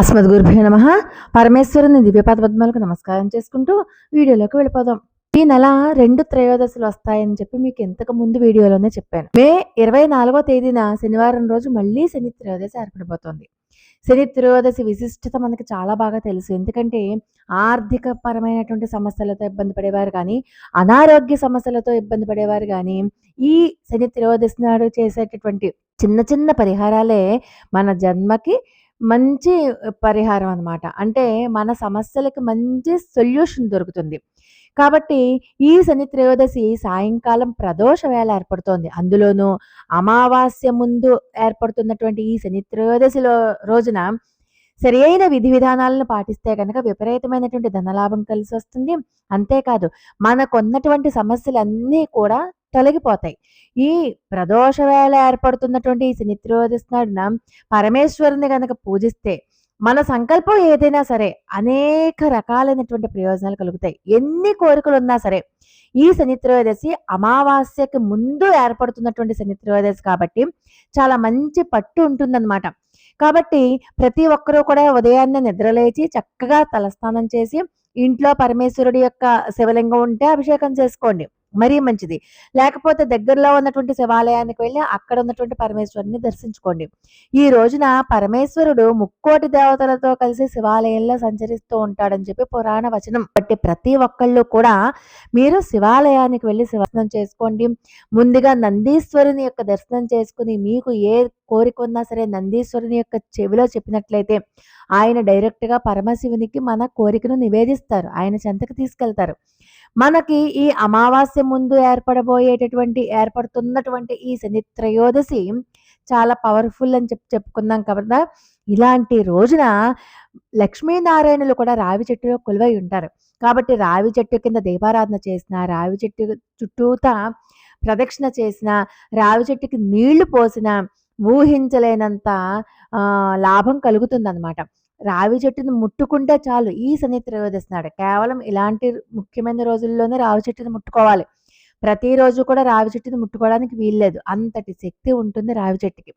అస్మద్ గురుభ్యో నమ. పరమేశ్వరుని దివ్యపాద పద్మాలకు నమస్కారం చేసుకుంటూ వీడియోలోకి వెళ్ళిపోదాం. ఈ నెల రెండు త్రయోదశులు వస్తాయని చెప్పి మీకు ఇంతకు ముందు వీడియోలోనే చెప్పాను. మే ఇరవై నాలుగో తేదీన శనివారం రోజు మళ్ళీ శని త్రయోదశి ఏర్పడిపోతుంది శని త్రయోదశి విశిష్టత మనకి చాలా బాగా తెలుసు. ఎందుకంటే ఆర్థిక పరమైనటువంటి సమస్యలతో ఇబ్బంది పడేవారు కానీ అనారోగ్య సమస్యలతో ఇబ్బంది పడేవారు కానీ ఈ శని త్రయోదశి నాడు చేసేటటువంటి చిన్న చిన్న పరిహారాలే మన జన్మకి మంచి పరిహారం అన్నమాట. అంటే మన సమస్యలకు మంచి సొల్యూషన్ దొరుకుతుంది. కాబట్టి ఈ శని త్రయోదశి సాయంకాలం ప్రదోష వేళ ఏర్పడుతోంది. అందులోనూ అమావాస్య ముందు ఏర్పడుతున్నటువంటి ఈ శని త్రయోదశిలో రోజున సరియైన విధి విధానాలను పాటిస్తే కనుక విపరీతమైనటువంటి ధనలాభం కలిసి వస్తుంది అంతేకాదు మనకున్నటువంటి సమస్యలన్నీ కూడా తొలగిపోతాయి. ఈ ప్రదోష వేళ ఏర్పడుతున్నటువంటి ఈ శని నాడున పరమేశ్వరుని కనుక పూజిస్తే మన సంకల్పం ఏదైనా సరే అనేక రకాలైనటువంటి ప్రయోజనాలు కలుగుతాయి. ఎన్ని కోరికలు ఉన్నా సరే ఈ శనిత్రయోదశి అమావాస్యకి ముందు ఏర్పడుతున్నటువంటి శనిత్రయోదశి కాబట్టి చాలా మంచి పట్టు ఉంటుందన్నమాట. కాబట్టి ప్రతి ఒక్కరూ కూడా ఉదయాన్నే నిద్రలేచి చక్కగా తలస్నానం చేసి ఇంట్లో పరమేశ్వరుడి యొక్క శివలింగం ఉంటే అభిషేకం చేసుకోండి. మరీ మంచిది. లేకపోతే దగ్గరలో ఉన్నటువంటి శివాలయానికి వెళ్ళి అక్కడ ఉన్నటువంటి పరమేశ్వరుని దర్శించుకోండి. ఈ రోజున పరమేశ్వరుడు ముక్కోటి దేవతలతో కలిసి శివాలయంలో సంచరిస్తూ ఉంటాడని చెప్పి పురాణ వచనం. బట్టి ప్రతి ఒక్కళ్ళు కూడా మీరు శివాలయానికి వెళ్ళి శివసనం చేసుకోండి. ముందుగా నందీశ్వరుని యొక్క దర్శనం చేసుకుని మీకు ఏ కోరిక ఉన్నా సరే నందీశ్వరుని యొక్క చెవిలో చెప్పినట్లయితే ఆయన డైరెక్ట్‌గా పరమశివునికి మన కోరికను నివేదిస్తారు. ఆయన చెంతకు తీసుకెళ్తారు. మనకి ఈ అమావాస్య ముందు ఏర్పడబోయేటటువంటి ఏర్పడుతున్నటువంటి ఈ శని త్రయోదశి చాలా పవర్‌ఫుల్ అని చెప్పి చెప్పుకుందాం కదా! ఇలాంటి రోజున లక్ష్మీనారాయణులు కూడా రావి చెట్టులో కొలువై ఉంటారు. కాబట్టి రావి చెట్టు కింద దీపారాధన చేసిన రావి చెట్టు చుట్టూతా ప్రదక్షిణ చేసినా, రావి చెట్టుకి నీళ్ళు పోసినా ఊహించలేనంత లాభం కలుగుతుందనమాట. రావి చెట్టును ముట్టుకుంటే చాలు ఈ శని త్రయోదశి నాడు. కేవలం ఇలాంటి ముఖ్యమైన రోజుల్లోనే రావి చెట్టును ముట్టుకోవాలి. ప్రతిరోజు కూడా రావి చెట్టుని ముట్టుకోవడానికి వీల్లేదు. అంతటి శక్తి ఉంటుంది రావి చెట్టుకి.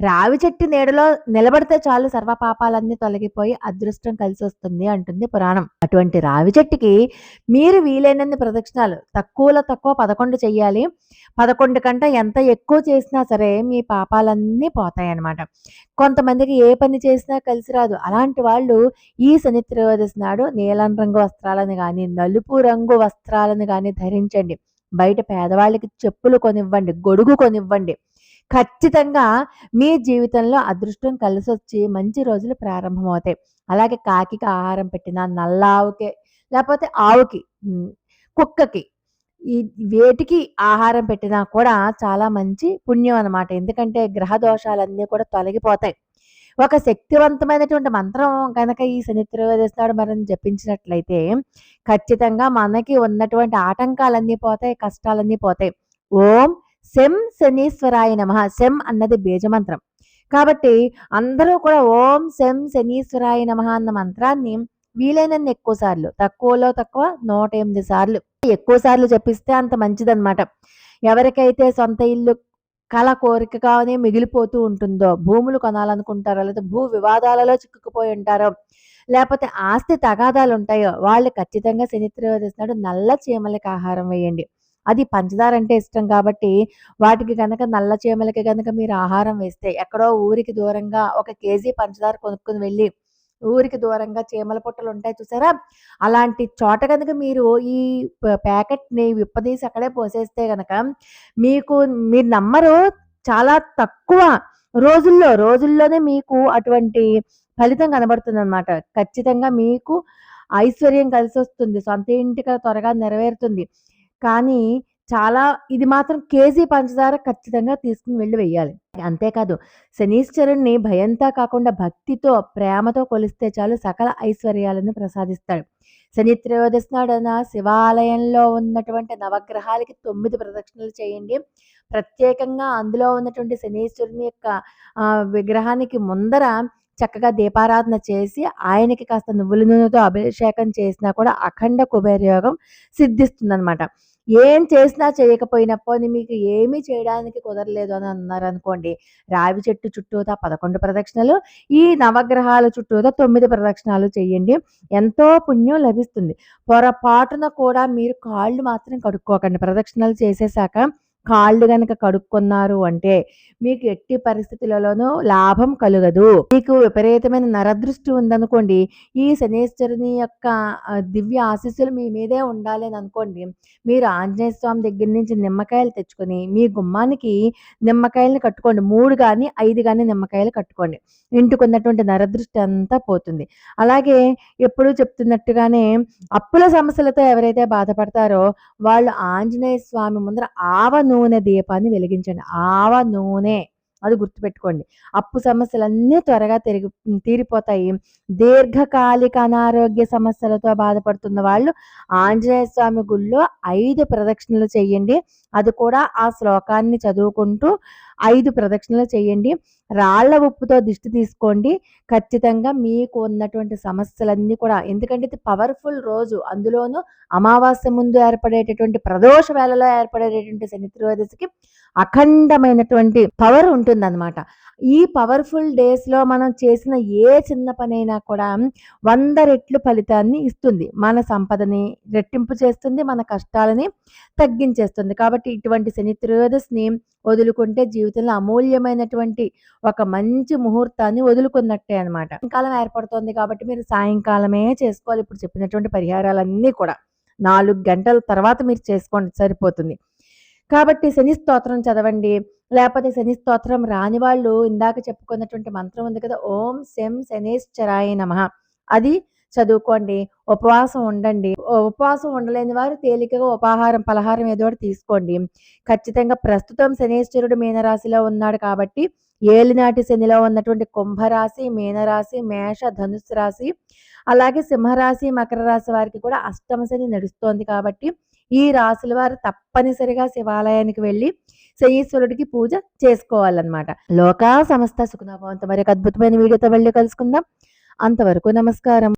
రావి చెట్టు నీడలో నిలబడితే చాలు సర్వ పాపాలన్నీ తొలగిపోయి అదృష్టం కలిసి వస్తుంది అంటుంది పురాణం. అటువంటి రావి చెట్టుకి మీరు వీలైనన్ని ప్రదక్షిణాలు తక్కువలో తక్కువ 11 చెయ్యాలి. 11 కంటే ఎంత ఎక్కువ చేసినా సరే మీ పాపాలన్నీ పోతాయన్నమాట. కొంతమందికి ఏ పని చేసినా కలిసి రాదు. అలాంటి వాళ్ళు ఈ శని త్రయోదశి నాడు నీలం రంగు వస్త్రాలను కానీ నలుపు రంగు వస్త్రాలను కానీ ధరించండి. బయట పేదవాళ్ళకి చెప్పులు కొనివ్వండి. గొడుగు కొనివ్వండి. ఖచ్చితంగా మీ జీవితంలో అదృష్టం కలిసొచ్చి మంచి రోజులు ప్రారంభమవుతాయి. అలాగే కాకికి ఆహారం పెట్టిన నల్ల ఆవుకి లేకపోతే ఆవుకి కుక్కకి ఈ వేటికి ఆహారం పెట్టినా కూడా చాలా మంచి పుణ్యం అనమాట. ఎందుకంటే గ్రహ దోషాలన్నీ కూడా తొలగిపోతాయి. ఒక శక్తివంతమైనటువంటి మంత్రం కనుక ఈ శని త్రయోదశి నాడు మనం జపించినట్లయితే ఖచ్చితంగా మనకి ఉన్నటువంటి ఆటంకాలన్నీ పోతాయి. కష్టాలన్నీ పోతాయి. ఓం శం శనీశ్వరాయ నమః. శం అన్నది బీజమంత్రం. కాబట్టి అందరూ కూడా ఓం శం శనీశ్వరాయ నమః అన్న మంత్రాన్ని వీలైనన్ని ఎక్కువ సార్లు, తక్కువలో తక్కువ 108 సార్లు ఎక్కువ సార్లు చెప్పిస్తే అంత మంచిదనమాట. ఎవరికైతే సొంత ఇల్లు కల కోరికగానే మిగిలిపోతూ ఉంటుందో, భూములు కొనాలనుకుంటారో, లేదా భూ వివాదాలలో చిక్కుకుపోయి ఉంటారో, లేకపోతే ఆస్తి తగాదాలు ఉంటాయో వాళ్ళు ఖచ్చితంగా శని త్రయోదశి నాడు నల్ల చీమలకి ఆహారం వేయండి. అది పంచదార అంటే ఇష్టం కాబట్టి వాటికి కనుక నల్ల చీమలకి కనుక మీరు ఆహారం వేస్తే ఎక్కడో ఊరికి దూరంగా ఒక కేజీ పంచదార కొనుక్కొని వెళ్ళి ఊరికి దూరంగా చీమల పుట్టలుంటాయి చూసారా? అలాంటి చోట కనుక మీరు ఈ ప్యాకెట్‌ని విప్పదీసి అక్కడే పోసేస్తే కనుక మీకు మీరు నమ్మరు చాలా తక్కువ రోజుల్లో, రోజుల్లోనే మీకు అటువంటి ఫలితం కనబడుతుందనమాట. ఖచ్చితంగా మీకు ఐశ్వర్యం కలిసి వస్తుంది సొంత ఇంటికి త్వరగా నెరవేరుతుంది. కానీ చాలా ఇది మాత్రం కేజీ పంచదార ఖచ్చితంగా తీసుకుని వెళ్ళి వెయ్యాలి. అంతేకాదు శనీశ్వరుడిని భయంతో కాకుండా భక్తితో, ప్రేమతో కొలిస్తే చాలు సకల ఐశ్వర్యాలను ప్రసాదిస్తాడు. శని త్రయోదశి నాడున శివాలయంలో ఉన్నటువంటి నవగ్రహాలకి తొమ్మిది ప్రదక్షిణలు చేయండి. ప్రత్యేకంగా అందులో ఉన్నటువంటి శనీశ్వరుని యొక్క విగ్రహానికి ముందర చక్కగా దీపారాధన చేసి ఆయనకి కాస్త నువ్వుల నూనెతో అభిషేకం చేసినా కూడా అఖండ కుబేర యోగం సిద్ధిస్తుందనమాట. ఏం చేసినా చేయకపోయినా పోనీ మీకు ఏమీ చేయడానికి కుదరలేదు అని అన్నారనుకోండి. రావి చెట్టు చుట్టూతా పదకొండు ప్రదక్షిణలు ఈ నవగ్రహాల చుట్టూతా తొమ్మిది ప్రదక్షిణాలు చేయండి. ఎంతో పుణ్యం లభిస్తుంది. పొరపాటున కూడా మీరు కాళ్ళు మాత్రం కడుక్కోకండి. ప్రదక్షిణలు చేసేసాక కాళ్ళు గనక కడుక్కున్నారు అంటే మీకు ఎట్టి పరిస్థితులలోనూ లాభం కలుగదు. మీకు విపరీతమైన నరదృష్టి ఉందనుకోండి ఈ శనేశ్వరుని యొక్క దివ్య ఆశీస్సులు మీ మీదే ఉండాలి అని అనుకోండి మీరు ఆంజనేయ స్వామి దగ్గర నుంచి నిమ్మకాయలు తెచ్చుకొని మీ గుమ్మానికి నిమ్మకాయలను కట్టుకోండి. మూడు కానీ ఐదు కానీ నిమ్మకాయలు కట్టుకోండి. ఇంటికి ఉన్నటువంటి నరదృష్టి అంతా పోతుంది. అలాగే ఎప్పుడూ చెప్తున్నట్టుగానే అప్పుల సమస్యలతో ఎవరైతే బాధపడతారో వాళ్ళు ఆంజనేయ స్వామి ముందర ఆవ నూనె దీపాన్ని వెలిగించండి. ఆవ నూనె. అది గుర్తుపెట్టుకోండి. అప్పు సమస్యలన్నీ త్వరగా తిరిగి తీరిపోతాయి. దీర్ఘకాలిక అనారోగ్య సమస్యలతో బాధపడుతున్న వాళ్ళు ఆంజనేయ స్వామి గుళ్ళో ఐదు ప్రదక్షిణలు చేయండి. అది కూడా ఆ శ్లోకాన్ని చదువుకుంటూ ఐదు ప్రదక్షిణలు చేయండి. రాళ్ళ ఉప్పుతో దిష్టి తీసుకోండి. ఖచ్చితంగా మీకు ఉన్నటువంటి సమస్యలన్నీ కూడా ఎందుకంటే ఇది పవర్ఫుల్ రోజు. అందులోనూ అమావాస్య ముందు ఏర్పడేటటువంటి ప్రదోష వేళలో ఏర్పడేటటువంటి శని త్రయోదశికి అఖండమైనటువంటి పవర్ ఉంటుందన్నమాట. ఈ పవర్ఫుల్ డేస్లో మనం చేసిన ఏ చిన్న పనైనా కూడా వంద రెట్లు ఫలితాన్ని ఇస్తుంది. మన సంపదని రెట్టింపు చేస్తుంది మన కష్టాలని తగ్గించేస్తుంది. కాబట్టి ఇటువంటి శని త్రయోదశిని వదులుకుంటే జీవితంలో అమూల్యమైనటువంటి ఒక మంచి ముహూర్తాన్ని వదులుకున్నట్టే అనమాట సాయంకాలం ఏర్పడుతుంది కాబట్టి మీరు సాయంకాలమే చేసుకోవాలి. ఇప్పుడు చెప్పినటువంటి పరిహారాలన్నీ కూడా నాలుగు గంటల తర్వాత మీరు చేసుకోండి సరిపోతుంది. కాబట్టి శని స్తోత్రం చదవండి. లేకపోతే శని స్తోత్రం రాని వాళ్ళు ఇందాక చెప్పుకున్నటువంటి మంత్రం ఉంది కదా ఓం శం శనేశ్వరాయ నమ. అది చదువుకోండి ఉపవాసం ఉండండి. ఉపవాసం ఉండలేని వారు తేలికగా ఉపాహారం పలహారం ఏదో ఒకటి తీసుకోండి. ఖచ్చితంగా ప్రస్తుతం శనేశ్వరుడు మీనరాశిలో ఉన్నాడు కాబట్టి ఏలినాటి శనిలో ఉన్నటువంటి కుంభరాశి మీనరాశి మేష ధనుస్సు రాశి అలాగే సింహరాశి మకర రాశి వారికి కూడా అష్టమ శని నడుస్తోంది కాబట్టి ఈ రాశుల వారు తప్పనిసరిగా శివాలయానికి వెళ్ళి శనీశ్వరుడికి పూజ చేసుకోవాలన్నమాట. లోకా సమస్త సుఖనాభవంత మరి అద్భుతమైన వీడియోతో మళ్ళీ కలుసుకుందాం. అంతవరకు నమస్కారం.